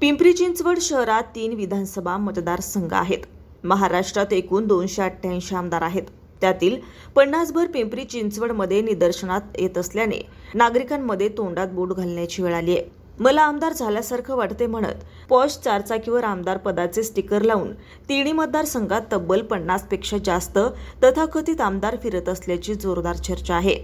पिंपरी चिंचवड शहरात तीन विधानसभा मतदारसंघ आहेत. महाराष्ट्रात एकूण दोनशे अठ्ठ्याऐंशी आमदार आहेत. त्यातील पन्नासभर पिंपरी चिंचवडमध्ये निदर्शनात येत असल्याने नागरिकांमध्ये तोंडात बोट घालण्याची वेळ आली आहे. मला आमदार झाल्यासारखं वाटते म्हणत पॉश चारचाकीवर आमदार पदाचे स्टिकर लावून तिन्ही मतदारसंघात तब्बल पन्नासपेक्षा जास्त तथाकथित आमदार फिरत असल्याची जोरदार चर्चा आहे.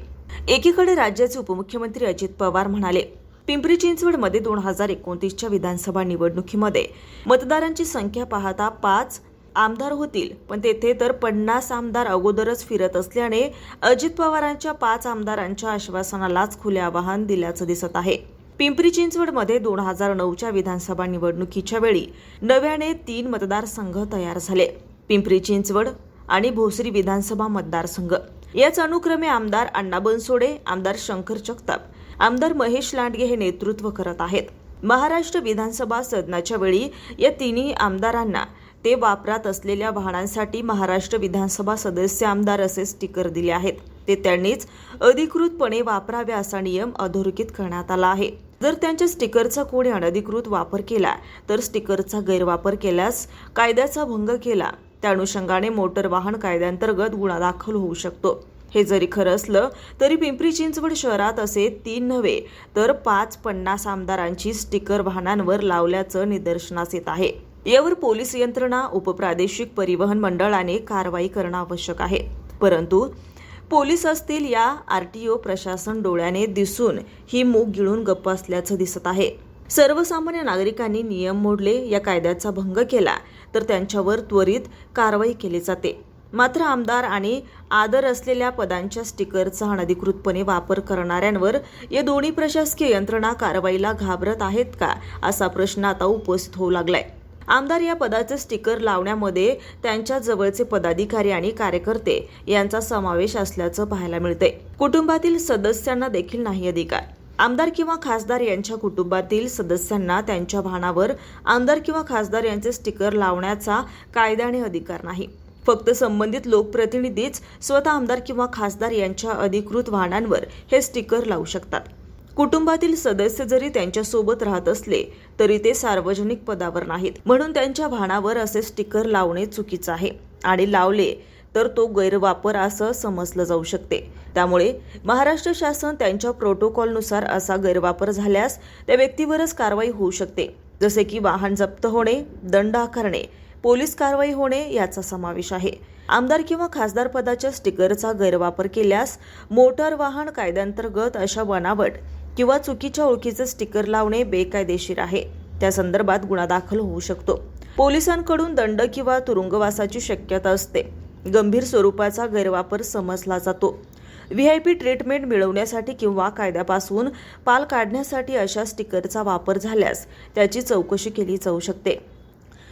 एकीकडे राज्याचे उपमुख्यमंत्री अजित पवार म्हणाले पिंपरी चिंचवडमध्ये दोन हजार एकोणतीसच्या विधानसभा निवडणुकीमध्ये मतदारांची संख्या पाहता पाच आमदार होतील. पण तेथे तर पन्नास आमदार अगोदरच फिरत असल्याने अजित पवारांच्या पाच आमदारांच्या आश्वासनालाच खुले आवाहन दिल्याचं दिसत आहे. पिंपरी चिंचवडमध्ये दोन हजार नऊच्या विधानसभा निवडणुकीच्या वेळी नव्याने तीन मतदारसंघ तयार झाले. पिंपरी चिंचवड आणि भोसरी विधानसभा मतदारसंघ. याच अनुक्रमे आमदार अण्णा बनसोडे आमदार शंकर जगताप आमदार महेश लांडगे हे नेतृत्व करत आहेत. महाराष्ट्र विधानसभा सदनाच्या वेळी या तिन्ही आमदारांना ते वापरात असलेल्या वाहनांसाठी महाराष्ट्र विधानसभा सदस्य आमदार असे स्टिकर दिले आहेत. ते त्यांनीच अधिकृतपणे वापरावे असा नियम अधोरेखित करण्यात आला आहे. जर त्यांच्या स्टिकरचा कोणी अनधिकृत वापर केला तर स्टिकरचा गैरवापर केल्यास कायद्याचा भंग केला. त्या अनुषंगाने मोटर वाहन कायद्यांतर्गत गुन्हा दाखल होऊ शकतो. हे जरी खरं असलं तरी पिंपरी चिंचवड शहरात असे तीन नव्हे तर पाच पन्नास आमदारांची स्टिकर वाहनांवर लावल्याचं निदर्शनास येत आहे. यावर पोलीस यंत्रणा उपप्रादेशिक परिवहन मंडळाने कारवाई करणं आवश्यक आहे. परंतु पोलीस असतील या आरटीओ प्रशासन डोळ्याने दिसून ही मूग गिळून गप्प असल्याचं दिसत आहे. सर्वसामान्य नागरिकांनी नियम मोडले या कायद्याचा भंग केला तर त्यांच्यावर त्वरित कारवाई केली जाते. मात्र आमदार आणि आदर असलेल्या पदांच्या स्टिकरचा अनधिकृतपणे वापर करणाऱ्यांवर या दोन्ही प्रशासकीय यंत्रणा कारवाईला घाबरत आहेत का असा प्रश्न आता उपस्थित होऊ लागलाय. आमदार या पदाचे स्टिकर लावण्यामध्ये त्यांच्या जवळचे पदाधिकारी आणि कार्यकर्ते यांचा समावेश असल्याचं पाहायला मिळते कुटुंबातील सदस्यांना देखील नाही अधिकार. आमदार किंवा खासदार यांच्या कुटुंबातील सदस्यांना त्यांच्या भानावर आमदार किंवा खासदार यांचे स्टिकर लावण्याचा कायद्याने अधिकार नाही. फक्त संबंधित लोकप्रतिनिधीच स्वतः आमदार किंवा खासदार यांच्या अधिकृत वाहनांवर हे स्टिकर लावू शकतात. कुटुंबातील सदस्य जरी त्यांच्यासोबत राहत असले तरी ते सार्वजनिक पदावर नाहीत. म्हणून त्यांच्या वाहनावर असे स्टिकर लावणे चुकीचं आहे. आणि लावले तर तो गैरवापर असं समजलं जाऊ शकते. त्यामुळे महाराष्ट्र शासन त्यांच्या प्रोटोकॉलनुसार असा गैरवापर झाल्यास त्या व्यक्तीवरच कारवाई होऊ शकते. जसे की वाहन जप्त होणे दंड आकारणे पोलीस कारवाई होणे याचा समावेश आहे. आमदार किंवा खासदार पदाच्या स्टिकरचा गैरवापर केल्यास मोटार वाहन कायद्यांतर्गत अशा बनावट किंवा चुकीच्या ओळखीचे स्टिकर लावणे बेकायदेशीर आहे. त्या संदर्भात गुन्हा दाखल होऊ शकतो. पोलिसांकडून दंड किंवा तुरुंगवासाची शक्यता असते. गंभीर स्वरूपाचा गैरवापर समजला जातो. व्ही आय पी ट्रीटमेंट मिळवण्यासाठी किंवा कायद्यापासून पाल काढण्यासाठी अशा स्टिकरचा वापर झाल्यास त्याची चौकशी केली जाऊ शकते.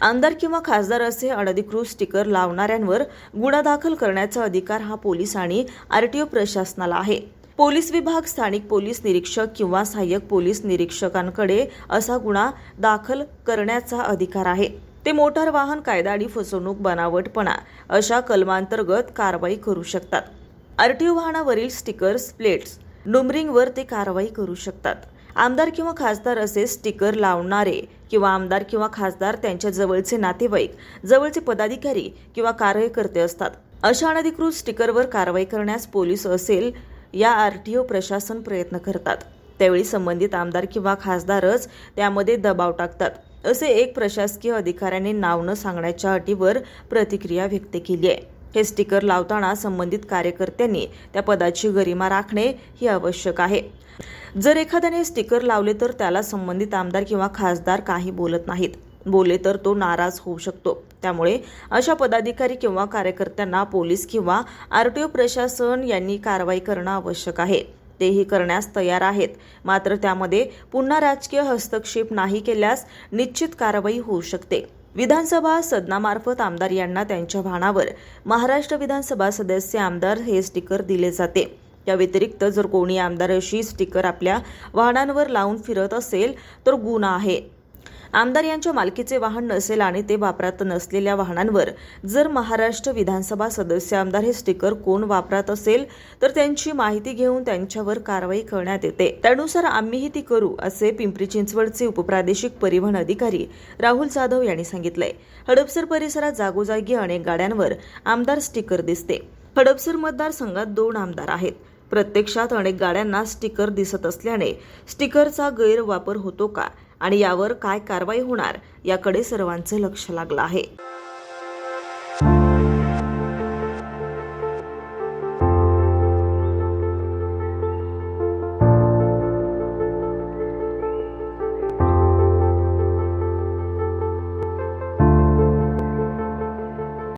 आमदार किंवा खासदार असे अनधिकृत स्टिकर लावणाऱ्यांवर गुन्हा दाखल करण्याचा अधिकार हा पोलीस आणि आरटीओ प्रशासनाला आहे. पोलीस विभाग स्थानिक पोलीस निरीक्षक किंवा सहाय्यक पोलीस निरीक्षकांकडे असा गुन्हा दाखल करण्याचा अधिकार आहे. ते मोटार वाहन कायदा आणि फसवणूक बनावटपणा अशा कलमांतर्गत कारवाई करू शकतात. आरटीओ वाहनावरील स्टिकर्स प्लेट्स नुमरिंगवर ते कारवाई करू शकतात. आमदार किंवा खासदार असे स्टिकर लावणारे किंवा आमदार किंवा खासदार त्यांच्या जवळचे नातेवाईक जवळचे पदाधिकारी किंवा कार्यकर्ते असतात. अशा अनधिकृत स्टिकरवर कारवाई करण्यास पोलीस असेल या आरटीओ प्रशासन प्रयत्न करतात. त्यावेळी संबंधित आमदार किंवा खासदारच त्यामध्ये दबाव टाकतात असे एक प्रशासकीय अधिकाऱ्याने नाव न सांगण्याच्या अटीवर प्रतिक्रिया व्यक्त केली आहे. हे स्टिकर लावताना संबंधित कार्यकर्त्यांनी त्या पदाची गरिमा राखणे ही आवश्यक आहे. जर एखाद्याने स्टिकर लावले तर त्याला संबंधित आमदार किंवा खासदार काही बोलत नाहीत. बोलले तर तो नाराज होऊ शकतो. त्यामुळे अशा पदाधिकारी किंवा कार्यकर्त्यांना पोलीस किंवा आर टी ओ प्रशासन यांनी कारवाई करणं आवश्यक आहे. तेही करण्यास तयार आहेत. मात्र त्यामध्ये पुन्हा राजकीय हस्तक्षेप नाही केल्यास निश्चित कारवाई होऊ शकते. विधानसभा सदनामार्फत आमदार यांना त्यांच्या भानावर महाराष्ट्र विधानसभा सदस्य आमदार हे स्टिकर दिले जाते. या व्यतिरिक्त जर कोणी आमदार अशी स्टिकर आपल्या वाहनांवर लावून फिरत असेल तर गुन्हा आहे. आमदार यांच्या मालकीचे वाहन नसेल आणि ते वापरात नसलेल्या वाहनांवर जर महाराष्ट्र विधानसभा सदस्य आमदार हे स्टिकर कोण वापरात असेल तर त्यांची माहिती घेऊन त्यांच्यावर कारवाई करण्यात येते. त्यानुसार आम्हीही ती करू असे पिंपरी चिंचवडचे उपप्रादेशिक परिवहन अधिकारी राहुल जाधव यांनी सांगितलंय. हडपसर परिसरात जागोजागी अनेक गाड्यांवर आमदार स्टिकर दिसते. हडपसर मतदारसंघात दोन आमदार आहेत. प्रत्यक्षात अनेक गाड्यांना स्टिकर दिसत असल्याने स्टिकरचा गैरवापर होतो का? आणि यावर काय कारवाई होणार याकडे सर्वांचं लक्ष लागलं आहे.